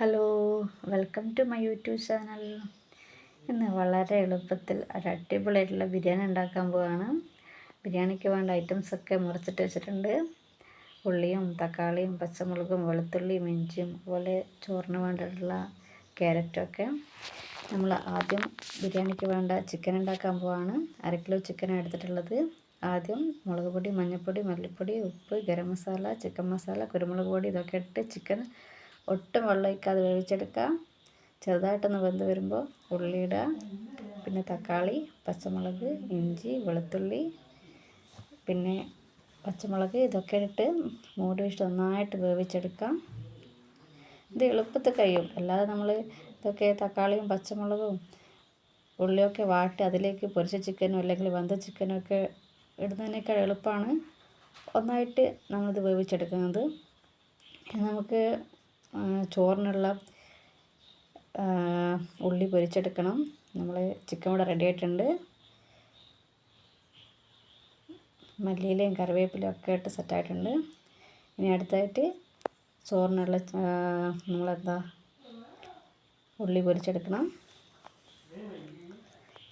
Hello welcome to my YouTube channel. ഇന്ന് വളരെ എളുപ്പത്തിൽ ഒരു അടിപൊളിയായിട്ടുള്ള ബിരിയാണി ഉണ്ടാക്കാൻ പോവാണ്. ബിരിയാണിക്ക് വേണ്ട ഐറ്റംസൊക്കെ മുറിച്ചിട്ട് വെച്ചിട്ടുണ്ട്. ഉള്ളിയും തക്കാളിയും പച്ചമുളകും വെളുത്തുള്ളിയും ഇഞ്ചിയും അതുപോലെ ചോറിന് വേണ്ടിയിട്ടുള്ള ക്യാരറ്റൊക്കെ നമ്മൾ ആദ്യം ബിരിയാണിക്ക് വേണ്ട ചിക്കൻ ഉണ്ടാക്കാൻ പോവാണ്. അര കിലോ ചിക്കൻ എടുത്തിട്ടുള്ളത്. ആദ്യം മുളക് പൊടി മഞ്ഞൾപ്പൊടി മല്ലിപ്പൊടി ഉപ്പ് ഗരം മസാല ചിക്കൻ മസാല കുരുമുളക് പൊടി ഇതൊക്കെ ഇട്ട് ചിക്കൻ ഒട്ടും വെള്ളം ഒഴിക്കാതെ വേവിച്ചെടുക്കുക. ചെറുതായിട്ടൊന്ന് വെന്ത് വരുമ്പോൾ ഉള്ളി പിന്നെ തക്കാളി പച്ചമുളക് ഇഞ്ചി വെളുത്തുള്ളി പിന്നെ പച്ചമുളക് ഇതൊക്കെ ഇട്ട് മൂടി വെച്ചിട്ട് നന്നായിട്ട് വേവിച്ചെടുക്കാം ഇത് എളുപ്പത്തിൽ കഴിയും. അല്ലാതെ നമ്മൾ ഇതൊക്കെ തക്കാളിയും പച്ചമുളകും ഉള്ളിയൊക്കെ വാട്ടി അതിലേക്ക് പൊരിച്ച ചിക്കനോ അല്ലെങ്കിൽ വെന്ത ചിക്കനോ ഒക്കെ ഇടുന്നതിനേക്കാൾ എളുപ്പമാണ് ഒന്നായിട്ട് നമ്മളിത് വേവിച്ചെടുക്കുന്നത്. നമുക്ക് ചോറിനുള്ള ഉള്ളി പൊരിച്ചെടുക്കണം. നമ്മൾ ചിക്കൻ ഇവിടെ റെഡി ആയിട്ടുണ്ട്. മല്ലിയിലയും കറിവേപ്പിലയും ഒക്കെ ഇട്ട് സെറ്റായിട്ടുണ്ട് ഇനി അടുത്തായിട്ട് ചോറിനുള്ള നമ്മളെന്താ ഉള്ളി പൊരിച്ചെടുക്കണം.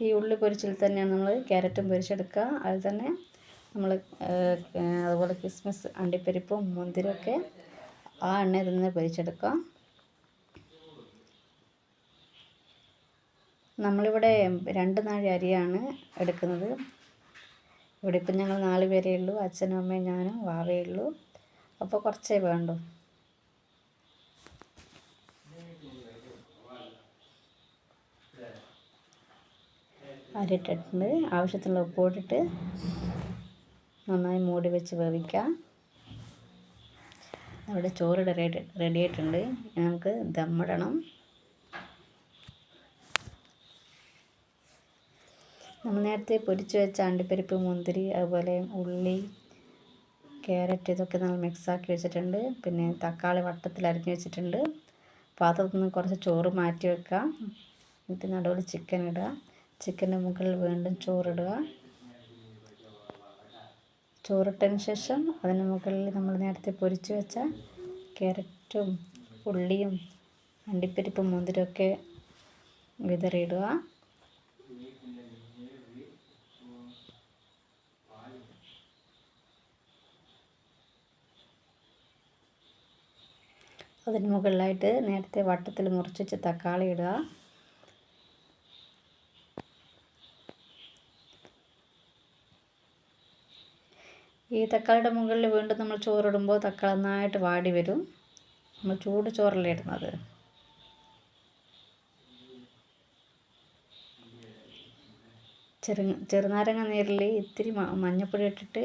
ഈ ഉള്ളി പൊരിച്ചിൽ തന്നെയാണ് നമ്മൾ ക്യാരറ്റും പൊരിച്ചെടുക്കുക. അത് തന്നെ നമ്മൾ അതുപോലെ കിസ്മിസ് അണ്ടിപ്പരിപ്പും മുന്തിരിയൊക്കെ ആ എണ്ണയിൽ നിന്ന് പൊരിച്ചെടുക്കാം. നമ്മളിവിടെ രണ്ട് നാഴി അരിയാണ് എടുക്കുന്നത്. ഇവിടെ ഇപ്പം ഞങ്ങൾ നാല് പേരേ ഉള്ളൂ. അച്ഛനും അമ്മയും ഞാനും വാവേ ഉള്ളൂ. അപ്പോൾ കുറച്ചേ വേണ്ടൂ. അരിട്ടിട്ടുണ്ട് ആവശ്യത്തിനുള്ള ഉപ്പ് ഇട്ടിട്ട് നന്നായി മൂടി വെച്ച് വേവിക്കാം. അവിടെ ചോറ് റെഡി റെഡി ആയിട്ടുണ്ട്. നമുക്ക് ദമ്മിടണം. നമ്മൾ നേരത്തെ പൊരിച്ച് വെച്ച അണ്ടിപ്പരിപ്പ് മുന്തിരി അതുപോലെ ഉള്ളി ക്യാരറ്റ് ഇതൊക്കെ നമ്മൾ മിക്സാക്കി വെച്ചിട്ടുണ്ട്. പിന്നെ തക്കാളി വട്ടത്തിൽ അരിഞ്ഞ് വെച്ചിട്ടുണ്ട്. പാത്രത്തിൽ നിന്ന് കുറച്ച് ചോറ് മാറ്റി വെക്കുക എന്നിട്ട് നടുവിൽ ചിക്കൻ ഇടുക. ചിക്കന്റെ മുകളിൽ വീണ്ടും ചോറിടുക ചോറിട്ടതിന് ശേഷം അതിന് മുകളിൽ നമ്മൾ നേരത്തെ പൊരിച്ച് വെച്ച ക്യാരറ്റും ഉള്ളിയും അണ്ടിപ്പരിപ്പും മുന്തിരിയൊക്കെ വിതറിയിടുക. അതിന് മുകളിലായിട്ട് നേരത്തെ വട്ടത്തിൽ മുറിച്ച് വെച്ച തക്കാളി ഇടുക. ഈ തക്കാളിയുടെ മുകളിൽ വീണ്ടും നമ്മൾ ചോറിടുമ്പോൾ തക്കാളി നന്നായിട്ട് വാടി വരും. നമ്മൾ ചൂട് ചോറല്ലേ ഇടുന്നത്. ചെറു ചെറുനാരങ്ങ നീരിൽ ഇത്തിരി മഞ്ഞപ്പൊടി ഇട്ടിട്ട്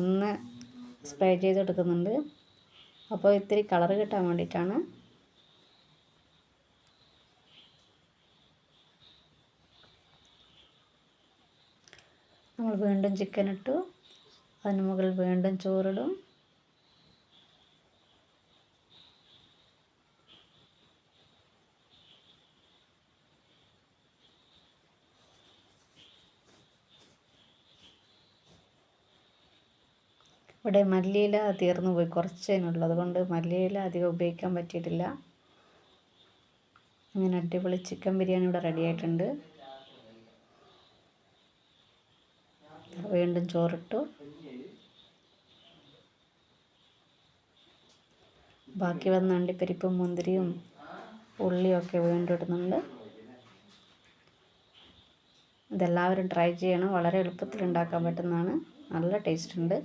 ഒന്ന് സ്പ്രേ ചെയ്തെടുക്കുന്നുണ്ട്. അപ്പോൾ ഇത്തിരി കളറ് കിട്ടാൻ വേണ്ടിയിട്ടാണ് നമ്മൾ വീണ്ടും ചിക്കൻ ഇട്ടു. അതിന് മുകളിൽ വീണ്ടും ചോറിടും. ഇവിടെ മല്ലിയില തീർന്നു പോയി. കുറച്ചതിനുള്ളൂ അതുകൊണ്ട് മല്ലിയില അധികം ഉപയോഗിക്കാൻ പറ്റിയിട്ടില്ല. അങ്ങനെ അടിപൊളി ചിക്കൻ ബിരിയാണി ഇവിടെ റെഡി ആയിട്ടുണ്ട്. വീണ്ടും ചോറിട്ടു. ബാക്കി വന്ന അണ്ടിപ്പരിപ്പും മുന്തിരിയും ഉള്ളിയൊക്കെ വീണ്ടും ഇടുന്നുണ്ട്. ഇതെല്ലാവരും ട്രൈ ചെയ്യണം. വളരെ എളുപ്പത്തിൽ ഉണ്ടാക്കാൻ പറ്റുന്നതാണ്. നല്ല ടേസ്റ്റ് ഉണ്ട്.